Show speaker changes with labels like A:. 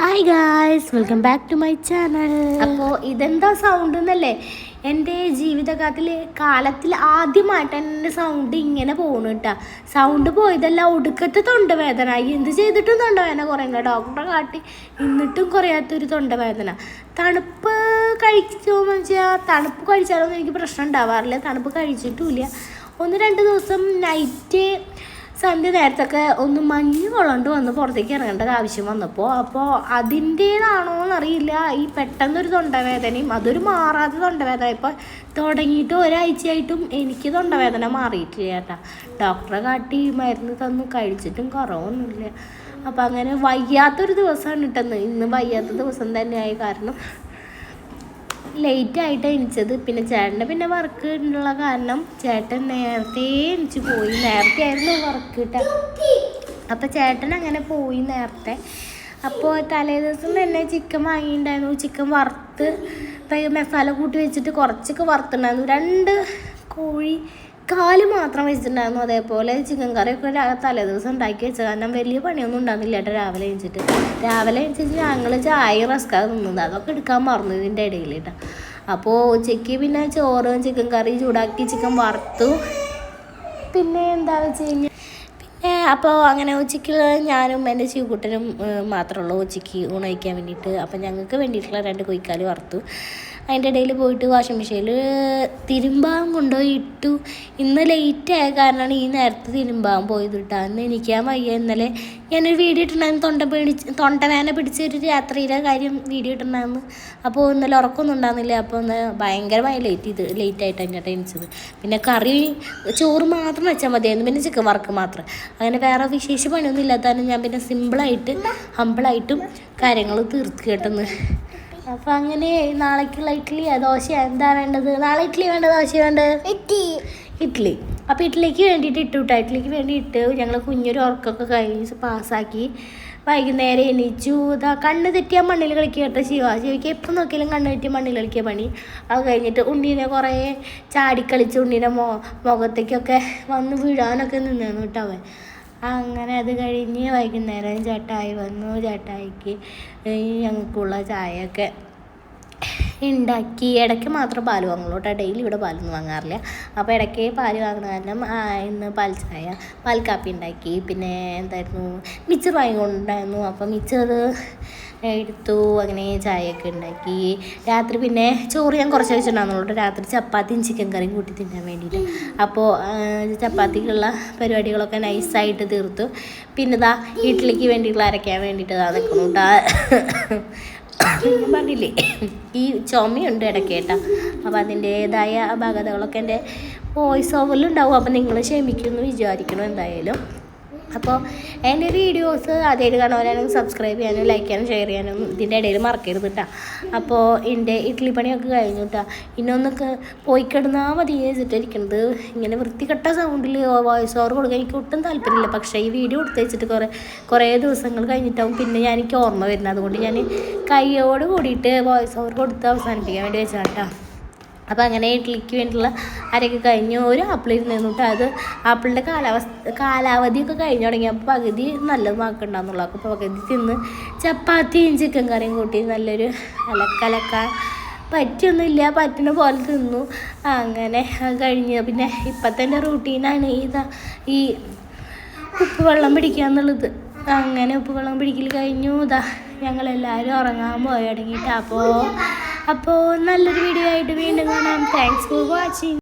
A: Hi guys welcome back to my channel അപ്പോൾ ഇതെന്താ sound എന്നല്ലേ? എന്റെ ജീവിതകാലത്തിൽ കാലത്തിൽ ആദ്യമായിട്ട് എന്റെ സൗണ്ട് ഇങ്ങനെ പോകണു കേട്ടാ സൗണ്ട് പോയതല്ല ഒടുക്കത്തെ തൊണ്ടവേദന. എന്ത് ചെയ്തിട്ടും തൊണ്ടവേദന കേട്ടോ ഡോക്ടറെ കാട്ടി എന്നിട്ടും കുറയാത്തൊരു തൊണ്ടവേദന. തണുപ്പ് കഴിച്ചോ വെച്ചാൽ തണുപ്പ് കഴിച്ചാലൊന്നും എനിക്ക് പ്രശ്നം ഉണ്ടാവാറില്ല. തണുപ്പ് കഴിച്ചിട്ടുമില്ല ഒന്ന് രണ്ട് ദിവസം നൈറ്റ് സന്ധ്യ നേരത്തൊക്കെ ഒന്ന് മഞ്ഞ് കൊള്ളണ്ട് വന്ന് പുറത്തേക്ക് ഇറങ്ങേണ്ട ആവശ്യം വന്നപ്പോൾ അപ്പോൾ അതിന്റേതാണോ എന്നറിയില്ല ഈ പെട്ടെന്നൊരു തൊണ്ടവേദനയും അതൊരു മാറാത്ത തൊണ്ടവേദന ഇപ്പോൾ തുടങ്ങിയിട്ട് ഒരാഴ്ചയായിട്ടും എനിക്ക് തൊണ്ടവേദന മാറിയിട്ടില്ല ചേട്ടാ ഡോക്ടറെ കാട്ടി മരുന്ന് തന്നു കഴിച്ചിട്ടും കുറവൊന്നുമില്ല. അപ്പം അങ്ങനെ വയ്യാത്തൊരു ദിവസമാണ് കിട്ടുന്നത് ഇന്ന് വയ്യാത്ത ദിവസം തന്നെയായി. കാരണം ലേറ്റ് ആയിട്ട് എണിച്ചത്. പിന്നെ ചേട്ടന്റെ പിന്നെ വർക്ക് ഉള്ള കാരണം ചേട്ടൻ നേരത്തെ എണിച്ച് പോയി. നേരത്തെ ആയിരുന്നു വർക്ക് കിട്ടാൻ അപ്പോൾ ചേട്ടൻ അങ്ങനെ പോയി നേരത്തെ. അപ്പോൾ തലേ ദിവസം തന്നെ ചിക്കൻ വാങ്ങിയിട്ടുണ്ടായിരുന്നു. ചിക്കൻ വറുത്ത് മസാല കൂട്ടി വെച്ചിട്ട് കുറച്ചൊക്കെ വറുത്തുണ്ടായിരുന്നു രണ്ട് കോഴി കാൽ മാത്രം വെച്ചിട്ടുണ്ടായിരുന്നു. അതേപോലെ ചിക്കൻ കറിയൊക്കെ ഒക്കെ തലേ ദിവസം ഉണ്ടാക്കി വെച്ചത്. കാരണം വലിയ പണിയൊന്നും ഉണ്ടാകുന്നില്ല കേട്ടോ രാവിലെ എണിച്ചിട്ട്. രാവിലെ എണിച്ചിട്ട് ഞങ്ങൾ ചായ റസ്കാ നിന്നത് അതൊക്കെ എടുക്കാൻ മറന്നു ഇതിന്റെ ഇടയിൽ കേട്ടോ. അപ്പോൾ ഉച്ചയ്ക്ക് പിന്നെ ചോറും ചിക്കൻ കറി ചൂടാക്കി ചിക്കൻ വറുത്തു. പിന്നെ എന്താ വെച്ച് കഴിഞ്ഞാൽ അപ്പോൾ അങ്ങനെ ഉച്ചയ്ക്ക് ഞാനും എന്റെ ചീക്കുട്ടനും മാത്രമേ ഉള്ളൂ ഉച്ചയ്ക്ക് ഊണയിക്കാൻ വേണ്ടിയിട്ട് അപ്പം ഞങ്ങൾക്ക് വേണ്ടിയിട്ടുള്ള രണ്ട് കൊയ്ക്കാൽ വറുത്തു. അതിന്റെ ഇടയിൽ പോയിട്ട് വാഷിംഗ് മെഷീനിൽ തിരുമ്പാൻ കൊണ്ടുപോയി ഇട്ടു ഇന്ന് ലേറ്റ് ആയ കാരണമാണ് ഈ നേരത്തെ തിരുമ്പാൻ പോയത് കേട്ടോ അന്ന് എനിക്കാൻ വയ്യ. ഇന്നലെ ഞാനൊരു വീഡിയോ ഇട്ടിട്ടുണ്ടായിരുന്നു. തൊണ്ട പിടിച്ച് തൊണ്ടവേന പിടിച്ച രാത്രിയിലെ കാര്യം വീഡിയോ ഇട്ടിട്ടുണ്ടായിരുന്നു. അപ്പോൾ ഇന്നലെ ഉറക്കമൊന്നും ഉണ്ടാകുന്നില്ല അപ്പോൾ ഒന്ന് ഭയങ്കരമായി ലേറ്റ് ചെയ്ത് ലേറ്റ് ആയിട്ടാണ് ഞാൻ എണീച്ചത് പിന്നെ കറി ചോറ് മാത്രം വെച്ചാൽ മതിയായിരുന്നു. പിന്നെ ചിക്കൻ വർക്ക് മാത്രം. അങ്ങനെ വേറെ വിശേഷ പണിയൊന്നും ഇല്ലാത്തതാണ് ഞാൻ പിന്നെ സിമ്പിളായിട്ട് ഹമ്പിളായിട്ടും കാര്യങ്ങൾ തീർത്ത് കേട്ടെന്ന്. അപ്പം അങ്ങനെ നാളേക്കുള്ള ഇഡ്ഡലി ദോശ എന്താ വേണ്ടത്? നാളെ ഇഡ്ഡലി വേണ്ട ദോശ വേണ്ടത്? ഇഡ്ഡലി. അപ്പോൾ ഇഡ്ഡലിക്ക് വേണ്ടിയിട്ട് ഇട്ടു കേട്ടോ ഇഡ്ഡലിക്ക് വേണ്ടി ഇട്ട് ഞങ്ങൾ കുഞ്ഞൊരു ഉറക്കമൊക്കെ കഴിഞ്ഞ് പാസ്സാക്കി വൈകുന്നേരം എണീച്ചു. ഇതാ കണ്ണ് തെറ്റിയാൽ മണ്ണിൽ കളിക്കുക കേട്ടോ ശിവ. ശിവയ്ക്ക് എപ്പം നോക്കിയാലും കണ്ണ് തെറ്റിയ മണ്ണിൽ കളിക്കുക പണി. അത് കഴിഞ്ഞിട്ട് ഉണ്ണീനെ കുറേ ചാടിക്കളിച്ച് ഉണ്ണീനെ മോ മുഖത്തേക്കൊക്കെ വന്ന് വീഴാനൊക്കെ നിന്നു കേട്ടോ അവൻ. അങ്ങനെ അത് കഴിഞ്ഞ് വൈകുന്നേരം ചേട്ടായി വന്നു. ചേട്ടായിക്ക് ഞങ്ങൾക്കുള്ള ചായയൊക്കെ ഉണ്ടാക്കി ഇടയ്ക്ക് മാത്രം പാൽ വാങ്ങുള്ളൂ കേട്ടോ ഡെയിലി ഇവിടെ പാലൊന്നും വാങ്ങാറില്ല. അപ്പോൾ ഇടയ്ക്ക് പാൽ വാങ്ങുന്ന കാരണം ഇന്ന് പാൽ ചായ പാൽ കാപ്പി ഉണ്ടാക്കി പിന്നെ എന്തായിരുന്നു? മിച്ചർ വാങ്ങിക്കൊണ്ടുണ്ടായിരുന്നു അപ്പോൾ മിച്ചർ എടുത്തു അങ്ങനെ ചായയൊക്കെ ഉണ്ടാക്കി. രാത്രി പിന്നെ ചോറ് ഞാൻ കുറച്ച് കഴിച്ചിട്ടുണ്ടായിരുന്നു രാത്രി ചപ്പാത്തിയും ചിക്കൻ കറിയും കൂട്ടി തിന്നാൻ വേണ്ടിയിട്ട്. അപ്പോൾ ചപ്പാത്തിക്കുള്ള പരിപാടികളൊക്കെ നൈസായിട്ട് തീർത്തു. പിന്നെ ഇതാ ഇഡ്ഡലിക്ക് വേണ്ടിയിട്ടുള്ള അരയ്ക്കാൻ വേണ്ടിയിട്ട് ഇതാ നിൽക്കുന്നു കേട്ടോ. പറഞ്ഞില്ലേ ഈ ചുമയുണ്ട് ഇടയ്ക്ക് കേട്ടോ. അപ്പോൾ അതിന്റേതായ അപാകതകളൊക്കെ എന്റെ വോയിസ് ഓവറിലുണ്ടാവും അപ്പോൾ നിങ്ങൾ ക്ഷമിക്കുമെന്ന് വിചാരിക്കണം എന്തായാലും? അപ്പോൾ എന്റെ വീഡിയോസ് ആദ്യമായിട്ട് കാണുവാനാണെങ്കിൽ സബ്സ്ക്രൈബ് ചെയ്യാനും ലൈക്ക് ചെയ്യാനും ഷെയർ ചെയ്യാനും ഇതിന്റെ ഇടയിൽ മറക്കരുത് കേട്ടോ അപ്പോൾ എന്റെ ഇഡ്ഡലി പണിയൊക്കെ കഴിഞ്ഞു കേട്ടോ ഇന്നൊന്നൊക്കെ പോയി കിടന്നാൽ മതി വെച്ചിട്ടിരിക്കുന്നത് ഇങ്ങനെ വൃത്തികെട്ട സൗണ്ടിൽ വോയിസ് ഓവർ കൊടുക്കാൻ എനിക്ക് ഒട്ടും താല്പര്യമില്ല. പക്ഷേ ഈ വീഡിയോ എടുത്ത് വെച്ചിട്ട് കുറേ കുറേ ദിവസങ്ങൾ കഴിഞ്ഞിട്ടാവും പിന്നെ ഞാൻ എനിക്ക് ഓർമ്മ വരുന്നത്. അതുകൊണ്ട് ഞാൻ കൈയോട് കൂടിയിട്ട് വോയിസ് ഓവർ കൊടുത്ത് അവസാനിപ്പിക്കാൻ വേണ്ടി വെച്ചാൽ കേട്ടോ അപ്പോൾ അങ്ങനെ ഇഡ്ഡലിക്ക് വേണ്ടിയിട്ടുള്ള അരയൊക്കെ കഴിഞ്ഞു. ഒരു ആപ്പിൾ നിന്നിട്ട് അത് ആപ്പിളിന്റെ കാലാവസ്ഥ കാലാവധിയൊക്കെ കഴിഞ്ഞു തുടങ്ങിയപ്പോൾ പകുതി നല്ലത് മാക്കുണ്ടാകുന്നുള്ളൂ അപ്പോൾ പകുതി തിന്ന് ചപ്പാത്തിയും ചിക്കൻ കറിയും കൂട്ടി നല്ലൊരു അലക്കലക്ക. പറ്റിയൊന്നുമില്ല. പറ്റുന്ന പോലെ തിന്നു. അങ്ങനെ കഴിഞ്ഞ്. പിന്നെ ഇപ്പോഴത്തെ എന്റെ റൂട്ടീനാണ് ഇതാ ഈ ഉപ്പ് വെള്ളം പിടിക്കുക എന്നുള്ളത്. അങ്ങനെ ഉപ്പ് വെള്ളം പിടിക്കൽ കഴിഞ്ഞു. ഇതാ ഞങ്ങളെല്ലാവരും ഉറങ്ങാൻ പോയി തുടങ്ങിയിട്ട്. അപ്പോൾ അപ്പോൾ നല്ലൊരു വീഡിയോ ആയിട്ട് വീണ്ടും കാണാം. Thanks for watching